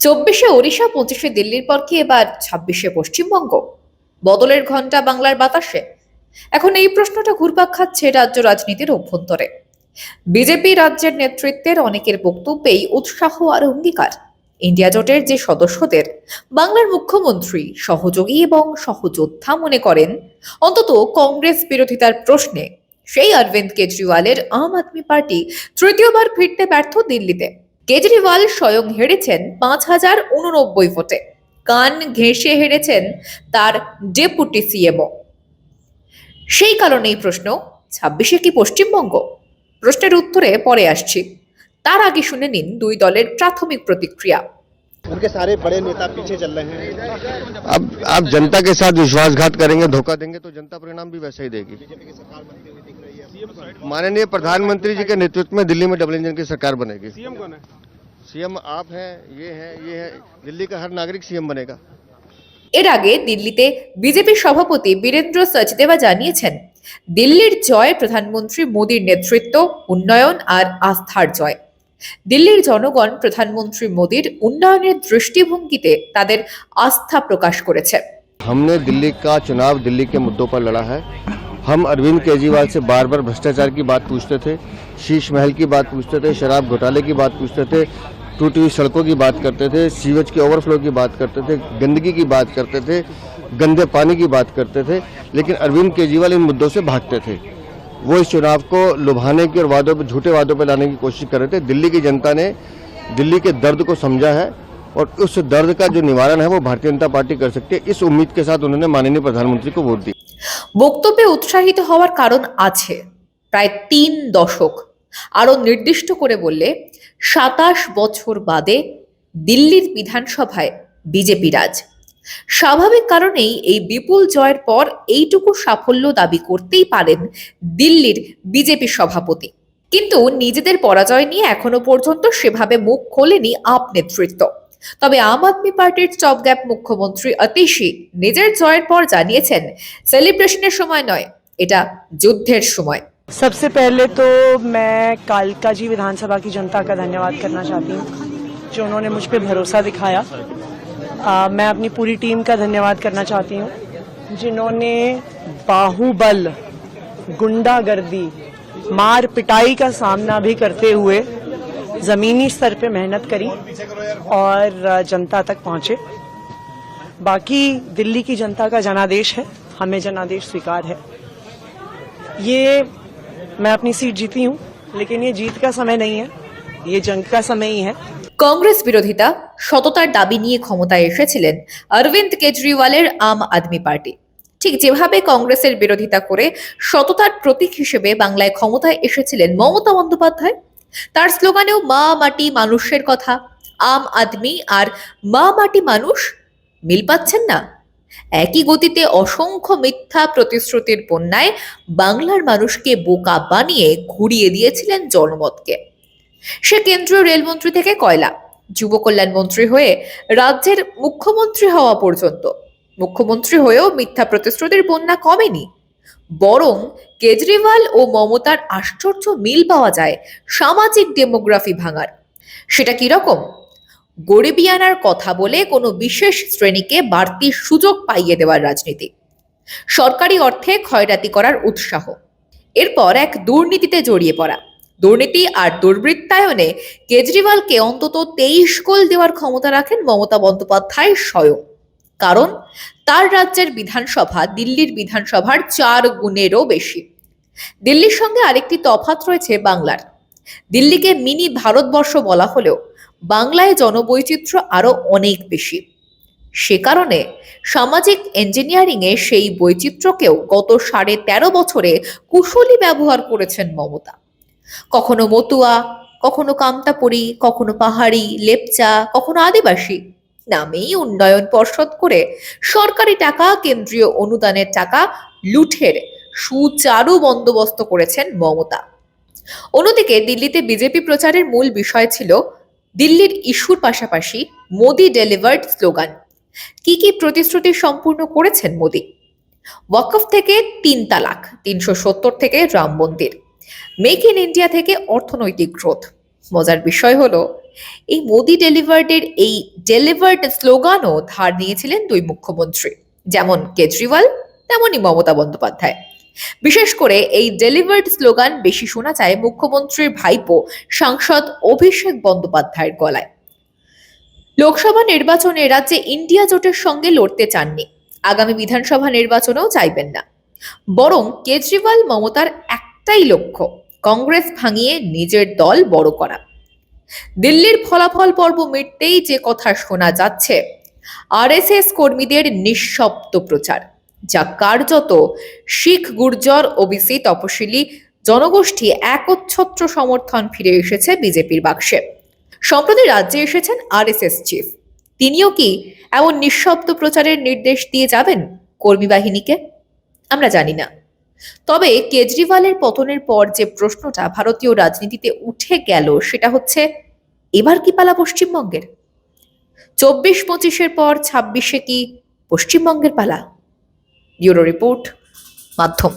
চব্বিশে ওড়িশা, পঁচিশে দিল্লির পর কি এবার ছাব্বিশে পশ্চিমবঙ্গ? বদলের ঘণ্টা বাংলার বাতাসে? এখন এই প্রশ্নটা ঘুরপাক খাচ্ছে রাজ্য রাজনীতির অভ্যন্তরে। বিজেপি রাজ্যের নেতৃত্বের অনেকের বক্তব্যেই উৎসাহ আর অঙ্গীকার। ইন্ডিয়া জোটের যে সদস্যদের বাংলার মুখ্যমন্ত্রী, সহযোগী এবং সহযোদ্ধা মনে করেন, অন্তত কংগ্রেস বিরোধিতার প্রশ্নে, সেই অরবিন্দ কেজরিওয়ালের আম আদমি পার্টি তৃতীয়বার ফিরতে ব্যর্থ দিল্লিতে। কেজরিওয়াল স্বয়ং হেরেছেন পাঁচ হাজার উননব্বই ভোটে। কান ঘেঁষে হেরেছেন তার ডেপুটি সিএমও। সেই কারণেই প্রশ্ন, ছাব্বিশে কি পশ্চিমবঙ্গ? প্রশ্নের উত্তরে পরে আসছি। তার আগে শুনে নিন দুই দলের প্রাথমিক প্রতিক্রিয়া। उनके सारे बड़े नेता पीछे चल रहे हैं अब आप जनता के साथ विश्वासघात करेंगे धोखा देंगे तो जनता परिणाम भी वैसा ही देगी माननीय प्रधानमंत्री जी के नेतृत्व में दिल्ली में डबल इंजन की सरकार बनेगी सीएम कौन है सीएम आप हैं ये हैं ये है दिल्ली का हर नागरिक सीएम बनेगा এর আগে দিল্লিতে বিজেপি সভাপতি বীরেন্দ্র সচদেবা জানিয়েছেন দিল্লির জয় প্রধানমন্ত্রী মোদীর নেতৃত্ব উন্নয়ন আর আস্থার জয় দিল্লির জনগণ প্রধানমন্ত্রী মোদীর উন্নয়নের দৃষ্টিভঙ্গিতে তাদের আস্থা প্রকাশ করেছে हमने दिल्ली का चुनाव दिल्ली के मुद्दों पर लड़ा है हम अरविंद केजरीवाल से बार बार भ्रष्टाचार की बात पूछते थे शीश महल की बात पूछते थे शराब घोटाले की बात पूछते थे टूटी हुई सड़कों की बात करते थे सीवेज के ओवरफ्लो की बात करते थे गंदगी की बात करते थे गंदे पानी की बात करते थे लेकिन अरविंद केजरीवाल इन मुद्दों से भागते थे वो इस चुनाव को लुभाने की और वादों पर झूठे वादों पर लाने की कोशिश कर रहे थे दिल्ली की जनता ने दिल्ली के दर्द को समझा है और उस दर्द का जो निवारण है वो भारतीय जनता पार्टी कर सकती है इस उम्मीद के साथ उन्होंने माननीय प्रधानमंत्री को वोट दी বক্তব্যে উৎসাহিত হওয়ার কারণ আছে প্রায় তিন দশক আরো নির্দিষ্ট করে বললে সাতাশ বছর বাদে দিল্লির বিধানসভায় বিজেপি রাজ স্বাভাবিক কারণেই এই বিপুল জয়ের পর এইটুকু সাফল্য দাবি করতেই পারেন দিল্লির বিজেপি সভাপতি কিন্তু নিজেদের পরাজয় নিয়ে এখনো পর্যন্ত সেভাবে মুখ খোলেনি আপ নেতৃত্ব তবে আম আদমি পার্টির চপগ্যাপ মুখ্যমন্ত্রী অতিশি নিজের জয়ের পর জানিয়েছেন সেলিব্রেশনের সময় নয় এটা যুদ্ধের সময় सबसे पहले तो मैं कालका जी विधानसभा की जनता का धन्यवाद करना चाहती हूँ जो उन्होंने मुझ पर भरोसा दिखाया आ, मैं अपनी पूरी टीम का धन्यवाद करना चाहती हूँ। जिन्होंने बाहुबल, गुंडागर्दी, मार पिटाई का सामना भी करते हुए जमीनी स्तर पे मेहनत करी और जनता तक पहुँचे। बाकी दिल्ली की जनता का जनादेश है, हमें जनादेश स्वीकार है। ये मैं अपनी सीट जीती हूँ, लेकिन ये जीत का समय नहीं है, ये जंग का समय ही है। কংগ্রেস বিরোধিতা সততার দাবি নিয়ে ক্ষমতায় এসেছিলেন অরবিন্দ কেজরিওয়ালের আম আদমি পার্টি। ঠিক যেভাবে কংগ্রেসের বিরোধিতা করে সততার প্রতীক হিসেবে বাংলায় ক্ষমতায় এসেছিলেন মমতা বন্দ্যোপাধ্যায়, তার স্লোগানেও মা মাটি মানুষের কথা, আম আদমি আর মা মাটি মানুষ মিল পাচ্ছেন না। একই গতিতে অসংখ্য মিথ্যা প্রতিশ্রুতির বন্যায় বাংলার মানুষকে বোকা বানিয়ে ঘুরিয়ে দিয়েছিলেন জনমতকে। সে কেন্দ্রীয় রেলমন্ত্রী থেকে কয়লা। যুব কল্যাণ মন্ত্রী হয়ে রাজ্যের মুখ্যমন্ত্রী হওয়া পর্যন্ত। মুখ্যমন্ত্রী হয়েও মিথ্যা প্রতিশ্রুতির বন্যা কমেনি। বরং কেজরিওয়াল ও মমতার আশ্চর্য মিল পাওয়া যায় সামাজিক ডেমোগ্রাফি ভাঙার। সেটা কীরকম গরিবিয়ানার কথা বলে কোনো বিশেষ শ্রেণীকে বাড়তি সুযোগ পাইয়ে দেওয়ার রাজনীতি। সরকারি অর্থে ক্ষয়রাতি করার উৎসাহ। এরপর এক দুর্নীতিতে জড়িয়ে পড়া। দুর্নীতি আর দুর্বৃত্তায়নে কেজরিওয়ালকে অন্তত তেইশ গোল দেওয়ার ক্ষমতা রাখেন মমতা বন্দ্যোপাধ্যায় স্বয়ং। কারণ, তার রাজ্যের বিধানসভা দিল্লির বিধানসভার চার গুণেরও বেশি। দিল্লির সঙ্গে আরেকটি তফাৎ রয়েছে বাংলার। দিল্লিকে মিনি ভারতবর্ষ বলা হলেও বাংলায় জনবৈচিত্র্য আরও অনেক বেশি। সে কারণে সামাজিক ইঞ্জিনিয়ারিংয়ে সেই বৈচিত্র্যকেও গত সাড়ে তেরো বছরে কুশলী ব্যবহার করেছেন মমতা। কখনো মতুয়া, কখনো কামতাপুরী, কখনো পাহাড়ি, লেপচা, কখনো আদিবাসী। নামেই উন্নয়ন পর্ষদ করে সরকারি টাকা, কেন্দ্রীয় অনুদানের টাকা লুঠের সুচারু বন্দোবস্ত করেছেন মমতা। অন্যদিকে দিল্লিতে বিজেপি প্রচারের মূল বিষয় ছিল দিল্লির ইস্যুর পাশাপাশি মোদি ডেলিভার্ড স্লোগান। কি কি প্রতিশ্রুতি সম্পূর্ণ করেছেন মোদি? ওয়াকফ থেকে তিন তালাক, তিনশো সত্তর থেকে রাম মন্দির। মেক ইন ইন্ডিয়া থেকে অর্থনৈতিক গ্রোথ মজার বিষয় হলো, এই মোদি ডেলিভার্ডের এই ডেলিভার্ড স্লোগানও ধার নিয়েছিলেন দুই মুখ্যমন্ত্রী, যেমন কেজরিওয়াল, তেমনই মমতা বন্দ্যোপাধ্যায়। বিশেষ করে এই ডেলিভার্ড স্লোগান বেশি শোনা যায় মুখ্যমন্ত্রীর ভাইপো, সাংসদ অভিষেক বন্দ্যোপাধ্যায়ের গলায়। লোকসভা নির্বাচনে রাজ্যে ইন্ডিয়া জোটের সঙ্গে লড়তে চাননি। আগামী বিধানসভা নির্বাচনেও চাইবেন না। বরং কেজরিওয়াল, মমতার একটাই লক্ষ্য, কংগ্রেস ভাঙিয়ে নিজের দল বড় করা। দিল্লির ফলাফল পর্ব মিটতেই যে কথা শোনা যাচ্ছে, আরএসএস কর্মীদের নিঃশব্দ প্রচার, যা কার্যত শিখ গুর্জর, ওবিসি, তপশিলি জনগোষ্ঠী একচ্ছত্র সমর্থন ফিরে এসেছে বিজেপির বাক্সে। সম্প্রতি রাজ্যে এসেছেন আরএসএস চিফ। তিনিও কি এমন নিঃশব্দ প্রচারের নির্দেশ দিয়ে যাবেন কর্মী বাহিনীকে? আমরা জানি না। তবে কেজরিওয়ালের পতনের পর যে প্রশ্নটা ভারতীয় রাজনীতিতে উঠে গেল, সেটা হচ্ছে, এবার কি পালা পশ্চিমবঙ্গের? চব্বিশ পঁচিশের পর ছাব্বিশে কি পশ্চিমবঙ্গের পালা? ব্যুরো রিপোর্ট, মাধ্যম।